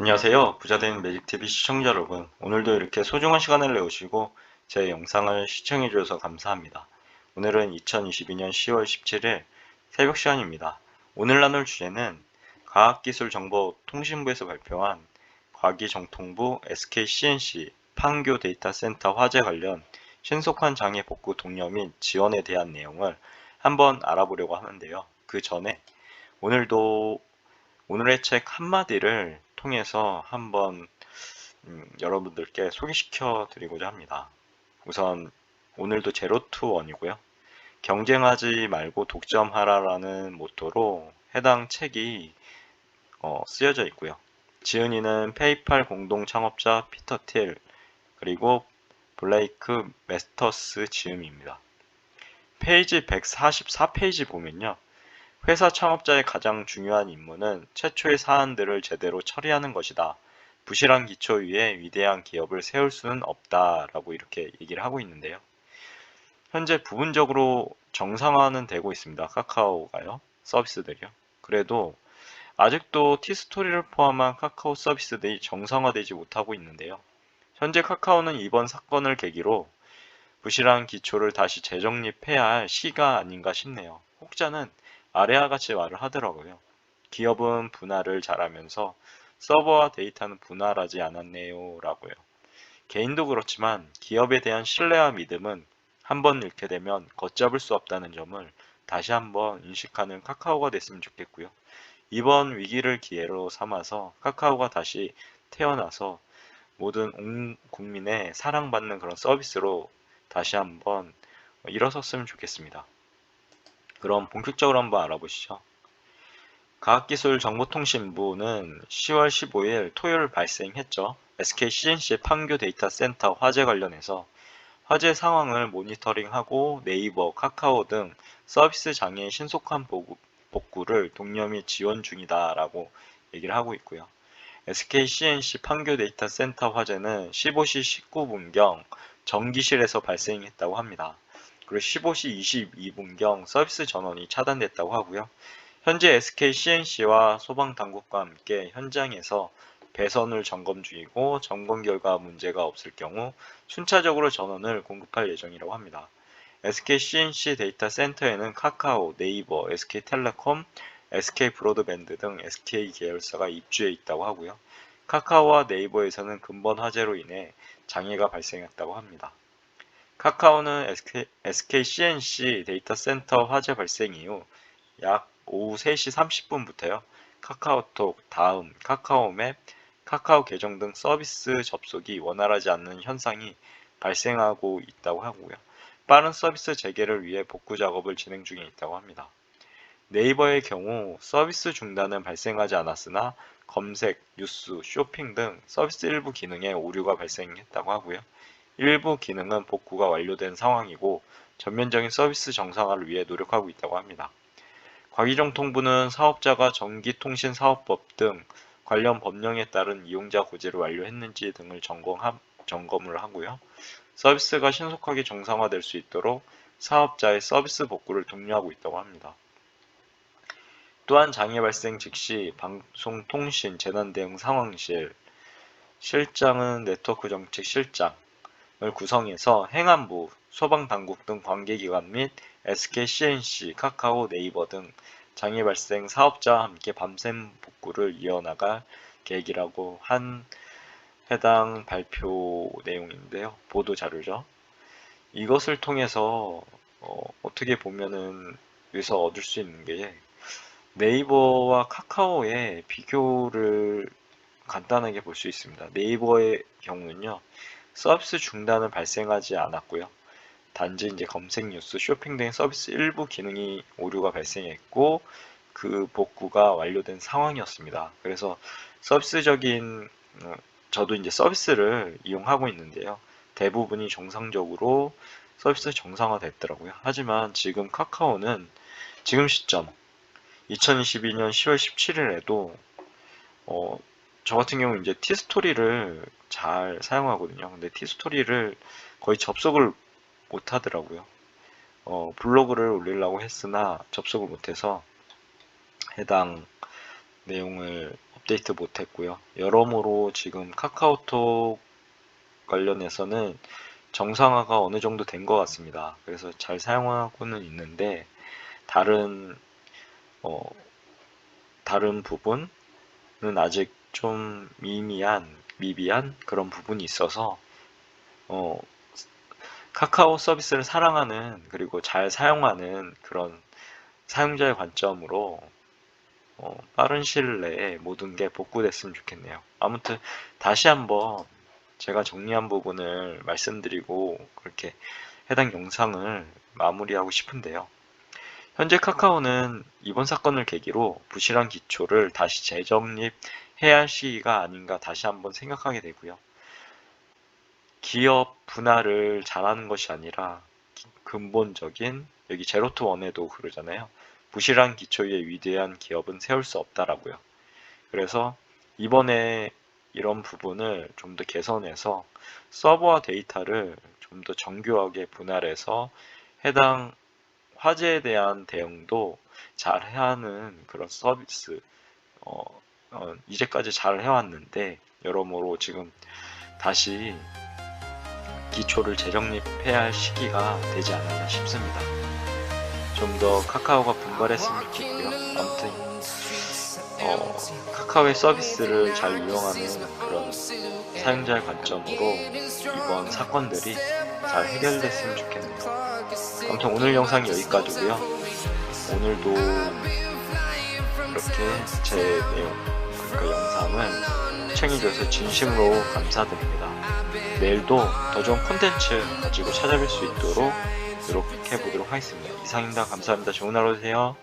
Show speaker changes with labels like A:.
A: 안녕하세요. 부자된 매직TV 시청자 여러분. 오늘도 이렇게 소중한 시간을 내오시고 제 영상을 시청해 주셔서 감사합니다. 오늘은 2022년 10월 17일 새벽 시간입니다. 오늘 나눌 주제는 과학기술정보통신부에서 발표한 과기정통부 SKCNC 판교 데이터 센터 화재 관련 신속한 장애 복구 독려 및 지원에 대한 내용을 한번 알아보려고 하는데요. 그 전에 오늘도 오늘의 책 한마디를 통해서 한번 음, 여러분들께 소개시켜 드리고자 합니다. 우선 오늘도 제로투 원이고요. 경쟁하지 말고 독점하라라는 모토로 해당 책이 어, 쓰여져 있고요. 지은이는 페이팔 공동 창업자 피터 틸 그리고 블레이크 메스터스 지음입니다. 페이지 144페이지 보면요. 회사 창업자의 가장 중요한 임무는 최초의 사안들을 제대로 처리하는 것이다. 부실한 기초 위에 위대한 기업을 세울 수는 없다라고 이렇게 얘기를 하고 있는데요. 현재 부분적으로 정상화는 되고 있습니다. 카카오가요. 서비스들이요. 그래도 아직도 티스토리를 포함한 카카오 서비스들이 정상화되지 못하고 있는데요. 현재 카카오는 이번 사건을 계기로 부실한 기초를 다시 재정립해야 할 시가 아닌가 싶네요. 혹자는 아래와 같이 말을 하더라고요. 기업은 분할을 잘하면서 서버와 데이터는 분할하지 않았네요. 라고요. 개인도 그렇지만 기업에 대한 신뢰와 믿음은 한번 잃게 되면 걷잡을 수 없다는 점을 다시 한번 인식하는 카카오가 됐으면 좋겠고요. 이번 위기를 기회로 삼아서 카카오가 다시 태어나서 모든 온 국민의 사랑받는 그런 서비스로 다시 한번 일어섰으면 좋겠습니다. 그럼 본격적으로 한번 알아보시죠. 과학기술정보통신부는 10월 15일 토요일 발생했죠. SK CNC 판교 데이터 센터 화재 관련해서 화재 상황을 모니터링하고 네이버, 카카오 등 서비스 장애의 신속한 복구를 독려 및 지원 중이다라고 얘기를 하고 있고요. SK CNC 판교 데이터 센터 화재는 15시 19분경 전기실에서 발생했다고 합니다. 그리고 15시 22분경 서비스 전원이 차단됐다고 하고요. 현재 SK CNC와 소방당국과 함께 현장에서 배선을 점검 중이고 점검 결과 문제가 없을 경우 순차적으로 전원을 공급할 예정이라고 합니다. SK CNC 데이터 센터에는 카카오, 네이버, SK텔레콤, SK 브로드밴드 등 SK 계열사가 입주해 있다고 하고요. 카카오와 네이버에서는 근본 화재로 인해 장애가 발생했다고 합니다. 카카오는 SK, CNC 데이터 센터 화재 발생 이후 약 오후 3시 30분부터요. 카카오톡, 다음, 카카오맵, 카카오 계정 등 서비스 접속이 원활하지 않는 현상이 발생하고 있다고 하고요. 빠른 서비스 재개를 위해 복구 작업을 진행 중에 있다고 합니다. 네이버의 경우 서비스 중단은 발생하지 않았으나 검색, 뉴스, 쇼핑 등 서비스 일부 기능에 오류가 발생했다고 하고요. 일부 기능은 복구가 완료된 상황이고 전면적인 서비스 정상화를 위해 노력하고 있다고 합니다. 과기정통부는 사업자가 전기통신사업법 등 관련 법령에 따른 이용자 고지를 완료했는지 등을 점검을 하고요. 서비스가 신속하게 정상화될 수 있도록 사업자의 서비스 복구를 독려하고 있다고 합니다. 또한 장애 발생 즉시 방송통신 재난대응 상황실, 실장은 네트워크 정책 실장, 을 구성해서 행안부, 소방당국 등 관계기관 및 SK CNC, 카카오, 네이버 등 장애 발생 사업자와 함께 밤샘 복구를 이어나갈 계획이라고 한 해당 발표 내용인데요. 보도 자료죠. 이것을 통해서 어, 떻게 보면은 여기서 얻을 수 있는 게 네이버와 카카오의 비교를 간단하게 볼 수 있습니다. 네이버의 경우는요. 서비스 중단은 발생하지 않았고요. 단지 이제 검색 뉴스, 쇼핑 등 서비스 일부 기능이 오류가 발생했고 그 복구가 완료된 상황이었습니다. 그래서 서비스적인 어, 저도 이제 서비스를 이용하고 있는데요. 대부분이 정상적으로 서비스 정상화 됐더라고요. 하지만 지금 카카오는 지금 시점 2022년 10월 17일에도 어, 저 같은 경우 이제 티스토리를 잘 사용하거든요. 근데 티스토리를 거의 접속을 못 하더라고요. 어, 블로그를 올리려고 했으나 접속을 못해서 해당 내용을 업데이트 못했고요. 여러모로 지금 카카오톡 관련해서는 정상화가 어느 정도 된 것 같습니다. 그래서 잘 사용하고는 있는데 다른 어, 다른 부분은 아직 좀 미미한 미비한 그런 부분이 있어서 어, 카카오 서비스를 사랑하는 그리고 잘 사용하는 그런 사용자의 관점으로 어, 빠른 시일 내에 모든 게 복구됐으면 좋겠네요. 아무튼 다시 한번 제가 정리한 부분을 말씀드리고 그렇게 해당 영상을 마무리하고 싶은데요. 현재 카카오는 이번 사건을 계기로 부실한 기초를 다시 재정립 해야 할 시기가 아닌가 다시 한번 생각하게 되고요. 기업 분할을 잘하는 것이 아니라 근본적인 여기 제로투 원에도 그러잖아요. 부실한 기초에 위대한 기업은 세울 수 없다라고요. 그래서 이번에 이런 부분을 좀 더 개선해서 서버와 데이터를 좀 더 정교하게 분할해서 해당 화재에 대한 대응도 잘 해하는 그런 서비스 어, 어, 이제까지 잘 해왔는데 여러모로 지금 다시 기초를 재정립해야 할 시기가 되지 않았나 싶습니다. 좀 더 카카오가 분발했으면 좋겠고요. 아무튼 어, 카카오의 서비스를 잘 이용하는 그런 사용자의 관점으로 이번 사건들이 잘 해결됐으면 좋겠네요. 아무튼 오늘 영상이 여기까지고요. 오늘도 이렇게 제 내용, 그 영상을 시청해주셔서 진심으로 감사드립니다. 내일도 더 좋은 콘텐츠 가지고 찾아뵐 수 있도록 노력해 보도록 하겠습니다. 이상입니다. 감사합니다. 좋은 하루 되세요.